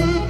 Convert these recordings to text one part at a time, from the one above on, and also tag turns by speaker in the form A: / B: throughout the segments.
A: Thank you.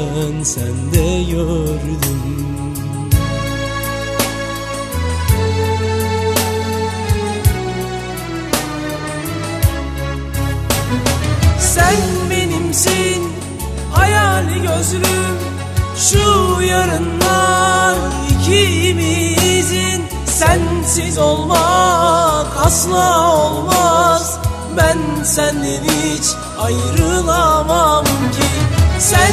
A: ben sende gördüm
B: Sen benimsin hayali gözlüm. Şu yarınlar ikimizin. Sensiz olmak asla olmaz. Ben senden hiç ayrılamam ki. Sen